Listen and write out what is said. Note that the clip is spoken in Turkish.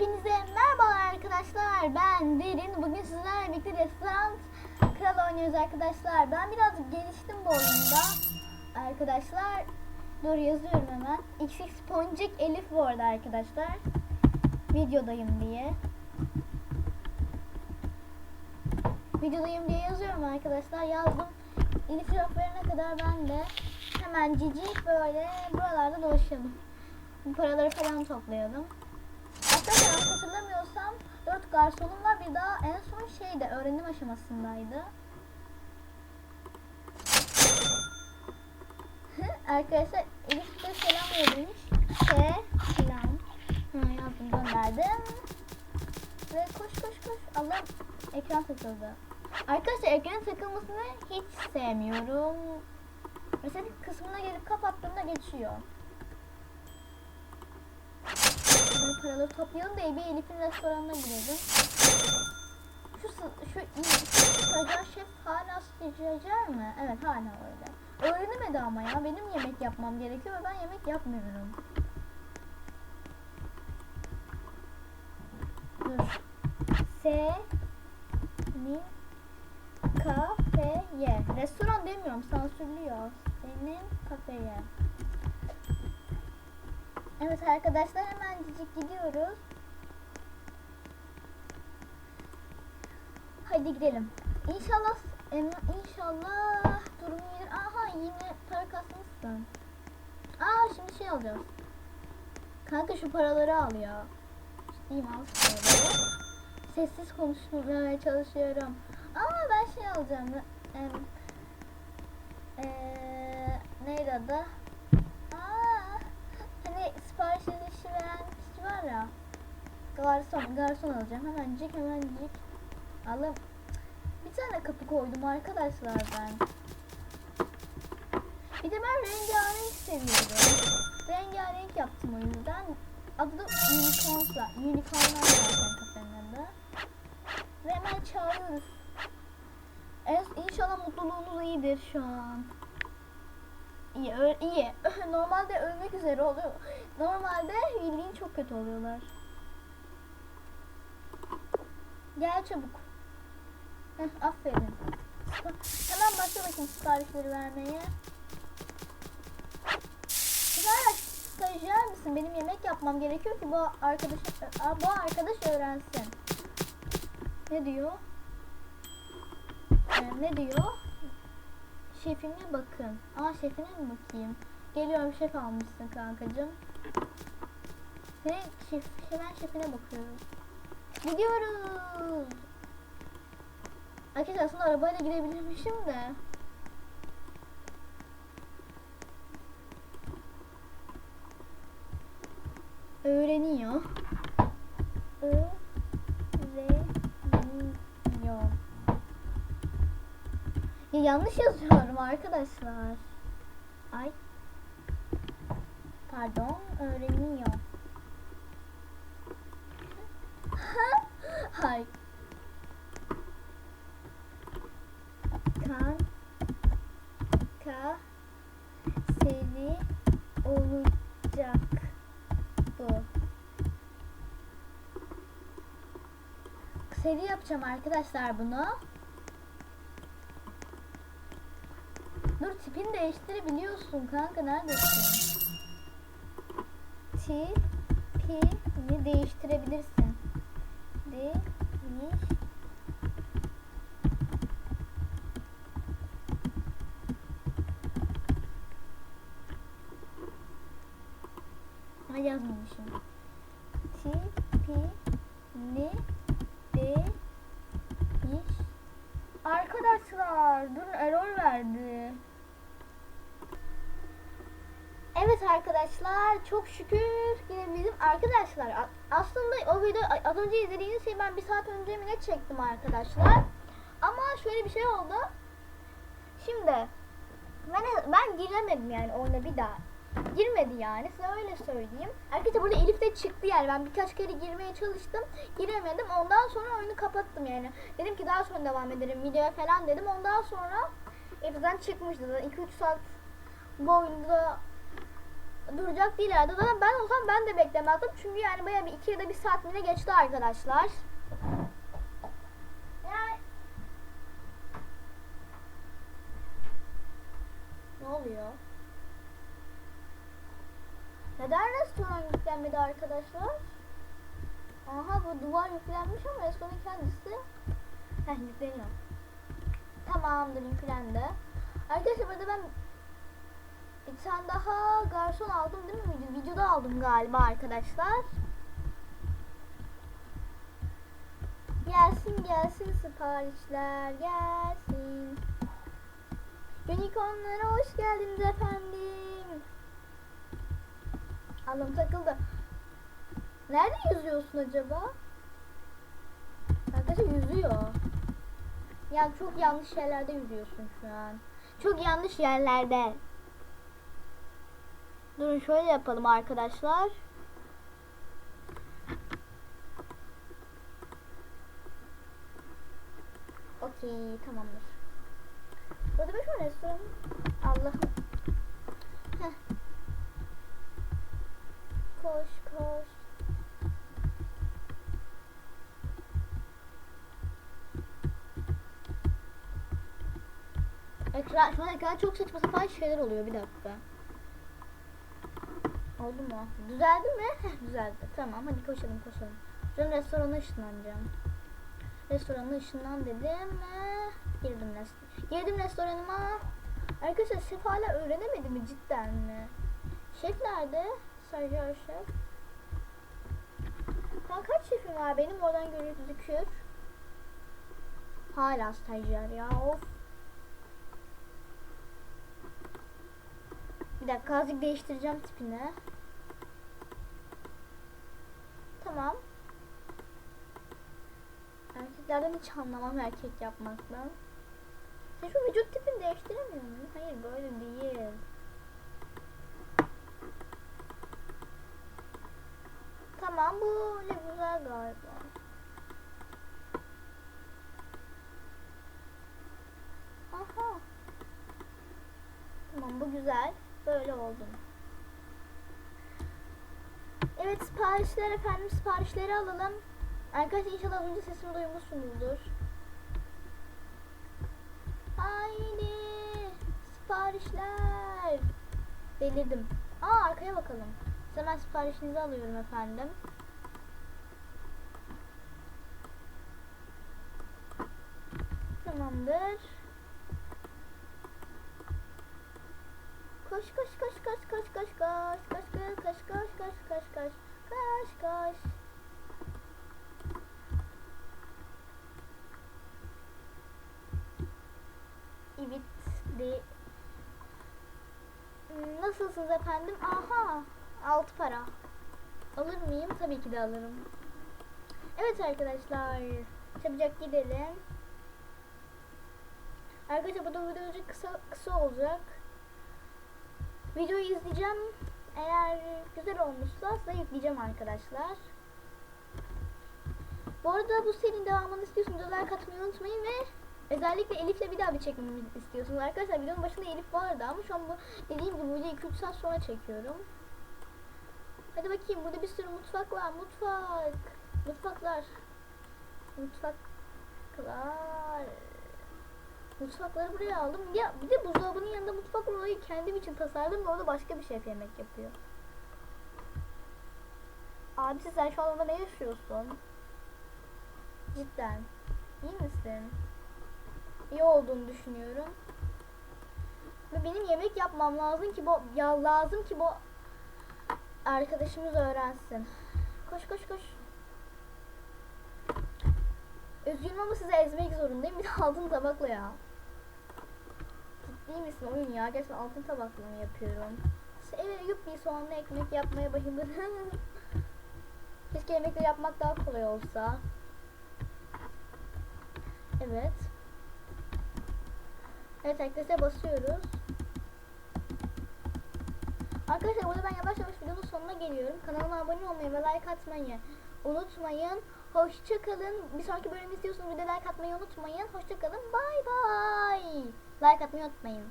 Hepinize merhabalar arkadaşlar. Ben Derin. Bugün sizlerle birlikte restoran kral oynuyoruz arkadaşlar. Ben biraz geliştim bu oyunda. Arkadaşlar dur yazıyorum hemen. XX Poncik Elif bu arada arkadaşlar. Videodayım diye. Videodayım diye yazıyorum arkadaşlar. Yazdım. Elif verene kadar ben de hemen cici böyle buralarda dolaşalım. Bu paraları falan toplayalım. Yanlış hatırlamıyorsam 4 garsonum var. Bir daha en son şeyde öğrenim aşamasındaydı. Arkadaşlar Elif de selam yollamış. Selam. Hı, yazdım gönderdim. Ve koş koş koş. Allah ekran takıldı. Arkadaşlar ekran takılmasını hiç sevmiyorum. Mesela kısmına gelip kapattığımda geçiyor. Şimdi paraları toplayalım da bir Elif'in restoranına gidelim. Şu şu şu stajyer şef hala stajyer mi? Evet hala öyle. Öğrenemedi ama ya. Benim yemek yapmam gerekiyor ve ben yemek yapmıyorum. Dur. S ni kafeye. Restoran demiyorum sansürlüyor. Senin kafeye. Evet arkadaşlar hemen cicik gidiyoruz. Hadi gidelim. İnşallah inşallah durum iyidir. Aha yine para kasmışsın. Aa şimdi şey alacağız. Kanka şu paraları al ya. Ciddiyim al şu. Sessiz konuşmaya çalışıyorum. Ama ben şey alacağım. Em, eee, neydi adı? Aa, sipariş edişi veren kişi var ya. Garson, garson alacağım. Hemencik, hemencik. Alım. Bir tane kapı koydum arkadaşlar ben. Bir de ben rengarenk seviyorum. Rengarenk yaptım o yüzden. Adı da Unicorns'la. Unicorn'lar zaten kafenin adı. Ve hemen çağırıyoruz. Evet, inşallah mutluluğunuz iyidir şu an. İyi, iyi. Normalde ölmek üzere oluyor. Normalde bildiğin çok kötü oluyorlar. Gel çabuk. Heh, aferin. Hemen başla bakayım siparişleri vermeye. Güzel stajyer misin? Benim yemek yapmam gerekiyor ki bu arkadaş bu arkadaş öğrensin. Ne diyor? Ee, ne diyor? Şefime bakın. Aa şefine mi bakayım? Geliyorum şef almışsın kankacığım. Ve şef, hemen şefine bakıyorum. Gidiyoruz. Arkadaşlar aslında arabayla gidebilirmişim de. Öğreniyor. Öğreniyor. Ya yanlış yazıyorum arkadaşlar. Ay. Pardon, öğreniyor. Hay. Kan ka seri olacak bu. Seri yapacağım arkadaşlar bunu. Dur tipini değiştirebiliyorsun kanka neredesin? Tipini değiştirebilirsin. Değiş. Ay yazmamışım. Tipini değiş. Arkadaşlar dur error verdi. Evet arkadaşlar çok şükür girebildim. Arkadaşlar a- aslında o video az önce izlediğiniz şeyi ben bir saat önce mi ne çektim arkadaşlar. Ama şöyle bir şey oldu. Şimdi ben, ben giremedim yani oyuna bir daha. Girmedi yani size öyle söyleyeyim. Arkadaşlar burada Elif de çıktı yani ben birkaç kere girmeye çalıştım. Giremedim ondan sonra oyunu kapattım yani. Dedim ki daha sonra devam ederim videoya falan dedim. Ondan sonra Elif'den çıkmıştı. 2-3 saat bu oyunda duracak değil herhalde. Zaten ben olsam ben de beklemezdim. Çünkü yani bayağı bir iki ya da bir saat mi ne geçti arkadaşlar. Ne oluyor? Neden restoran yüklenmedi arkadaşlar? Aha bu duvar yüklenmiş ama restoranın kendisi Heh yükleniyor. Tamamdır yüklendi. Arkadaşlar burada ben bir tane daha garson aldım değil mi? Video, videoda aldım galiba arkadaşlar. Gelsin gelsin siparişler gelsin. Unicornlara hoş geldiniz efendim. Allah'ım takıldı. Nerede yüzüyorsun acaba? Arkadaşlar yüzüyor. Ya çok yanlış yerlerde yüzüyorsun şu an. Çok yanlış yerlerde. Durun şöyle yapalım arkadaşlar. Okey tamamdır. Burada bir şu restoran. Allah'ım. Koş koş. Ekran, şu an ekran çok saçma sapan şeyler oluyor bir dakika. Oldu mu? Düzeldi mi? Heh, düzeldi. Tamam hadi koşalım koşalım. Şu restorana ışınlanacağım. Restorana ışınlan dedim girdim, res- girdim restoranıma. Arkadaşlar şef hala öğrenemedi mi cidden mi? Şef nerede? Stajyer şef. Şu kaç şefim var benim oradan gözükür. Hala stajyer ya of. Bir dakika azıcık değiştireceğim tipini. Tamam. Erkeklerden hiç anlamam erkek yapmaktan. Sen şu vücut tipini değiştiremiyor musun? Hayır böyle değil. Tamam bu ne güzel galiba. Aha. Tamam bu güzel. Böyle oldu. Evet siparişler efendim siparişleri alalım. Arkadaşlar inşallah önce sesimi duymuşsunuzdur. Haydi siparişler. Delirdim. Aa arkaya bakalım. Hemen siparişinizi alıyorum efendim. Tamamdır. Koş koş koş koş koş koş koş koş koş koş koş koş koş koş koş Evet de Hmm, Nasılsınız efendim? Aha altı para. Alır mıyım? Tabii ki de alırım. Evet arkadaşlar. Çabucak gidelim. Arkadaşlar bu da video kısa kısa olacak. Videoyu izleyeceğim. Eğer güzel olmuşsa size yükleyeceğim arkadaşlar. Bu arada bu serinin devamını istiyorsanız like atmayı unutmayın ve özellikle Elif'le bir daha bir çekmemi istiyorsunuz. Arkadaşlar videonun başında Elif vardı ama şu an bu dediğim gibi videoyu 2-3 saat sonra çekiyorum. Hadi bakayım burada bir sürü mutfak var. Mutfak. Mutfaklar. Mutfaklar. Mutfakları buraya aldım. Ya bir de buzdolabının yanında mutfak var. Orayı kendim için tasarladım orada başka bir şef yemek yapıyor. Abi sen şu an orada ne yaşıyorsun? Cidden. İyi misin? İyi olduğunu düşünüyorum. Ve benim yemek yapmam lazım ki bu ya lazım ki bu arkadaşımız öğrensin. Koş koş koş. Üzgünüm ama sizi ezmek zorundayım. Bir de altın tabakla ya. Ciddi misin oyun ya? Gerçekten altın tabakla mı yapıyorum? Eve yuppi soğanlı ekmek yapmaya bayılırım. Keşke yemekleri yapmak daha kolay olsa. Evet. Evet arkadaşlar basıyoruz. Arkadaşlar burada ben yavaş yavaş videonun sonuna geliyorum. Kanalıma abone olmayı ve like atmayı unutmayın. Hoşçakalın. Bir sonraki bölümü istiyorsanız bir de like atmayı unutmayın. Hoşçakalın. Bay bay. Like atmayı unutmayın.